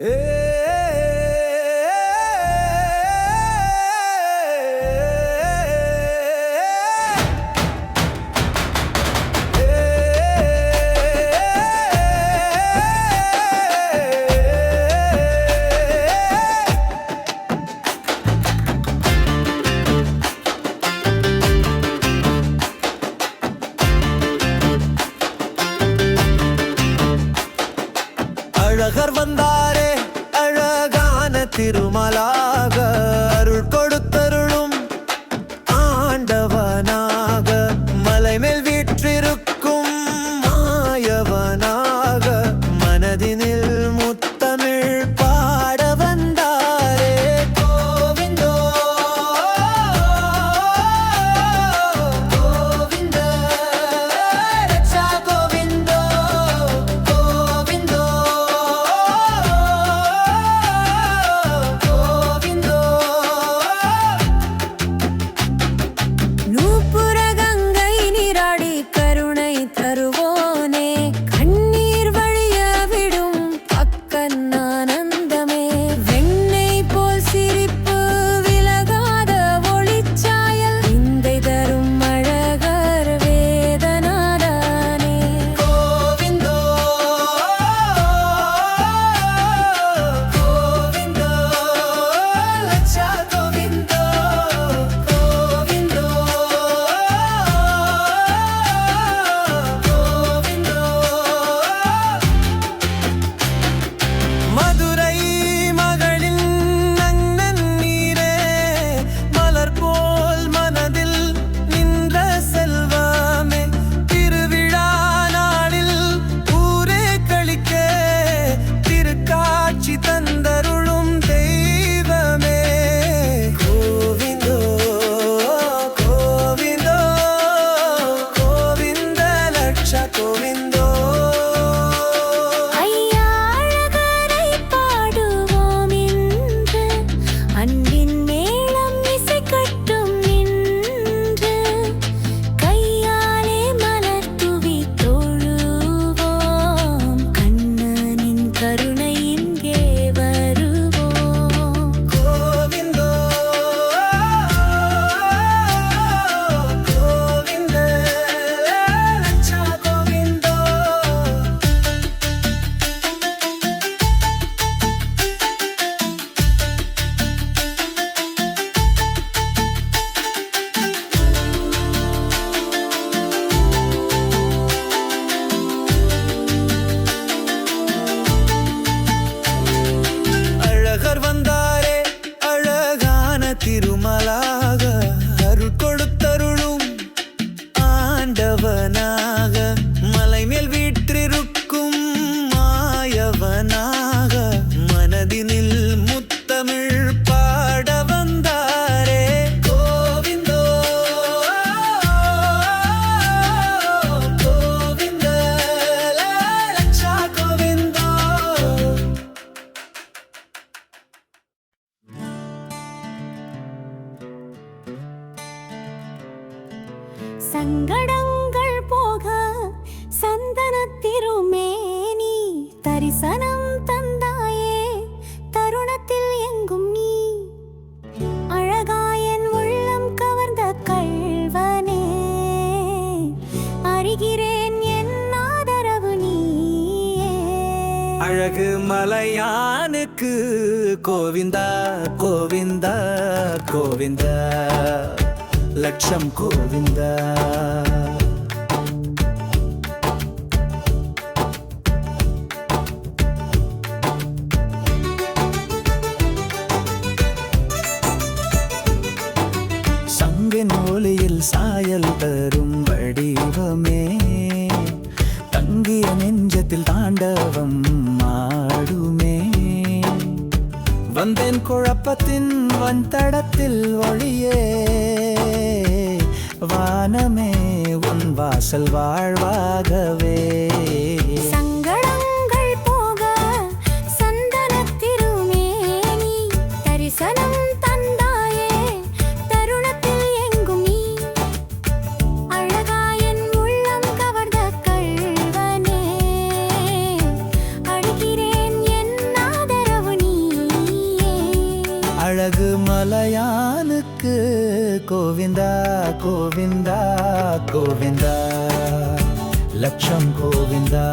Hey. Govinda Govinda Govinda. லட்சம் கோவிந்தா. சங்கின் ஒளியில் சாயல் அசல் வாழ்வாகவே. சங்கடங்கள் போக சந்தன திருமேனி தரிசனம் தந்தாயே தருணத்தில் எங்கும் நீ. அழகாயன் உள்ளம் கவர்ந்த கல்வனே அழுகிறேன் என் ஆதரவு நீயே. அழகு மலையானுக்கு கோவிந்தா கோவிந்தா கோவிந்தா. லட்சம் கோவிந்தா.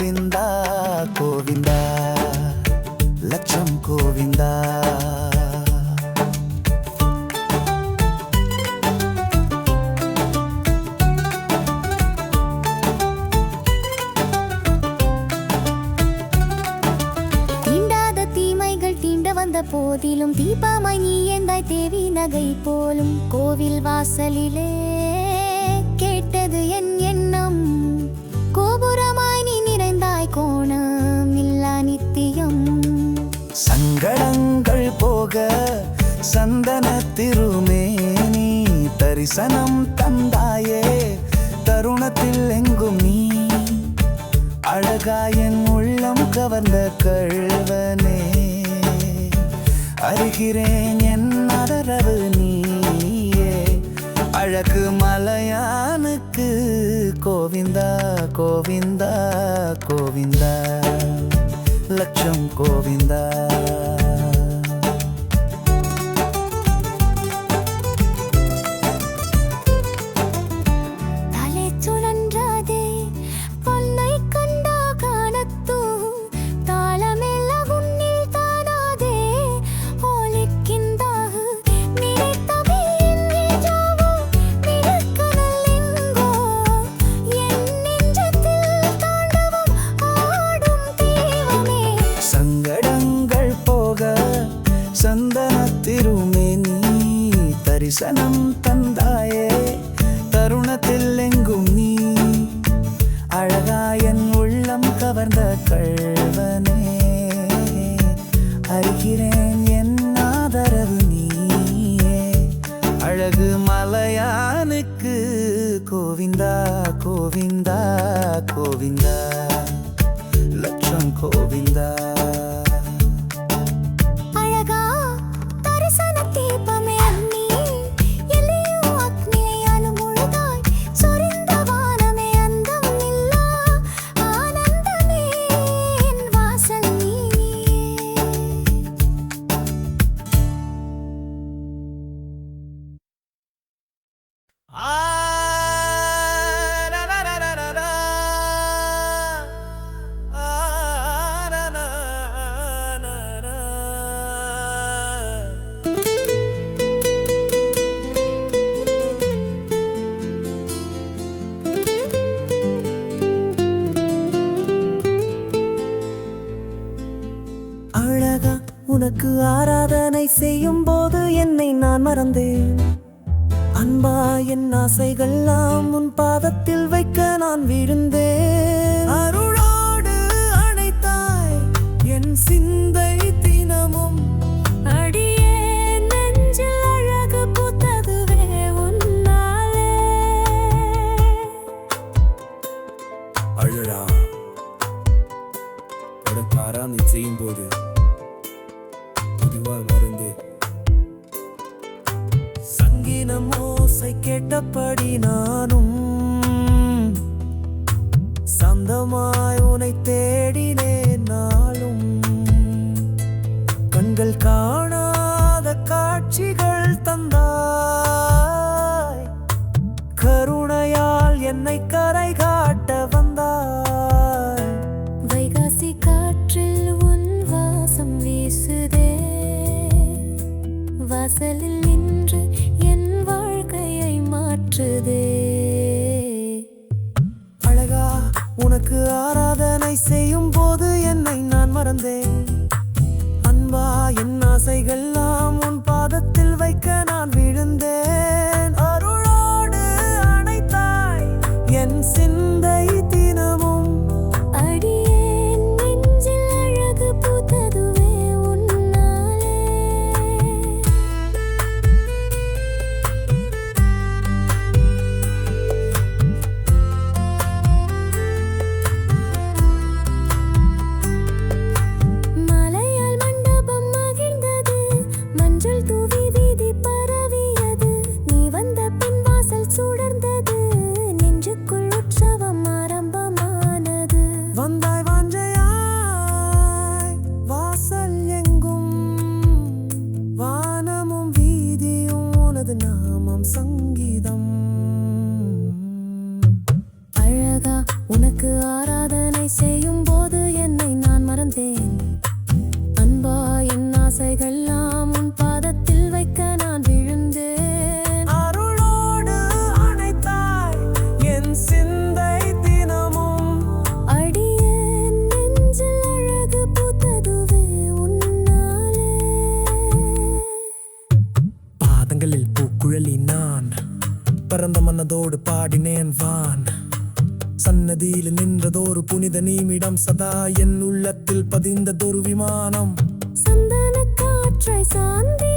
கோவிந்தா கோவிந்தா லட்சம் கோவிந்தா. போதிலும் தீபமாய் நீ எந்தாய் தேவி நகை போலும் கோவில் வாசலிலே. போக சந்தன திருமேனி தரிசனம் தந்தாயே தருணத்தில் எங்கும் நீ. அழகாயன் உள்ளம் கவர்ந்த கழுவனே அறிகிறேன் என் ஆதரவு நீயே. அழகு மலையானுக்கு கோவிந்தா கோவிந்தா கோவிந்தா லட்சம் கோவிந்தா. கோவிந்தா கோவிந்தா கோவிந்தா லட்சம் கோவிந்தா என் சிந்தை தினமும் என்னை கரை காட்ட வந்தாய். வைகாசி காற்றில் உன் வாசம் வீசுதே. வாசலில் நின்று என் வாழ்க்கையை மாற்றுதே. அழகா உனக்கு ஆராதனை செய்யும் போது என்னை நான் மறந்தேன். அன்பா என் ஆசைகள் ஒரு புனித நிமிடம் சதா என் உள்ளத்தில் பதிந்ததொரு விமானம். சந்தான காற்றை சாந்தி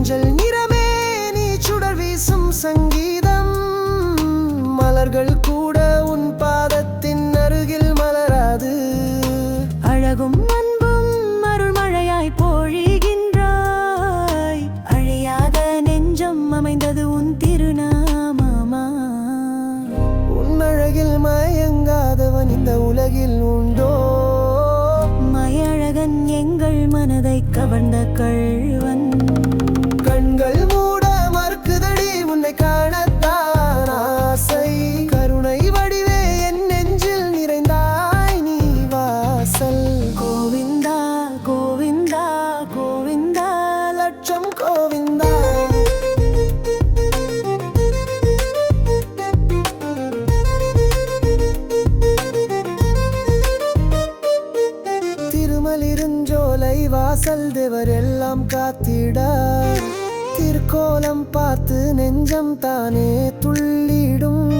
மஞ்சள் நிறமே நீ சுடர் வீசும் சங்கீதம். மலர்கள் கூட உன் பாதத்தின் அருகில் மலராது. அழகும் நெஞ்சம் தானே துள்ளிடும்.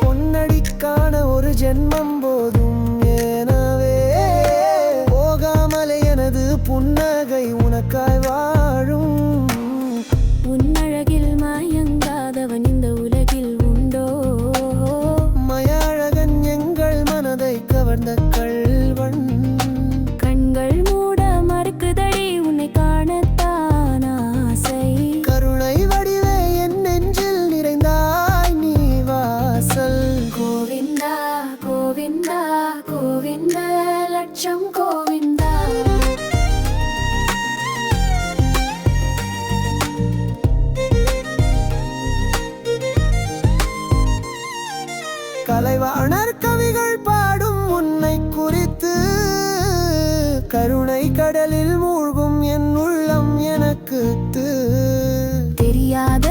பொன்னடிக்கான ஒரு ஜென்மம் போதும் எனவே. போகாமலே எனது புன்னகை உனக்காய் கலைவாணர் கவிகள் பாடும் உன்னை குறித்து. கருணை கடலில் மூழ்கும் என் உள்ளம் எனக்கு தெரியாத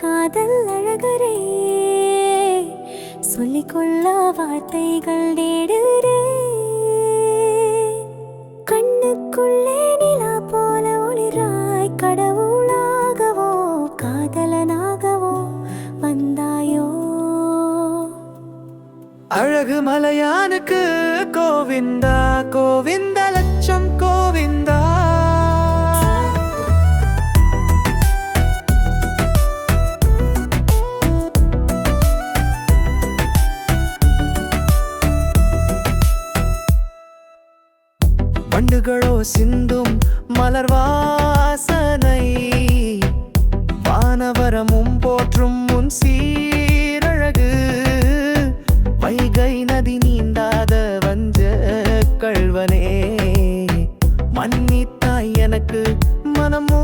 காதல் அழகரே. சொல்லிக்கொள்ள வார்த்தைகள் தேடுறே கண்ணுக்குள்ளே நிலா போல ஒளிராய் கடவுளாகவோ காதலனாகவோ வந்தாயோ. அழகு மலையானுக்கு கோவிந்தா கோவிந்த லட்சம் கோவிந்தா. சிந்தும் மலர்வாசனை வானவரமும் போற்றும் முன் சீரழகு. வைகை நதி நீந்தாத வஞ்ச கழ்வனே மன்னித்தாய் எனக்கு மனமூ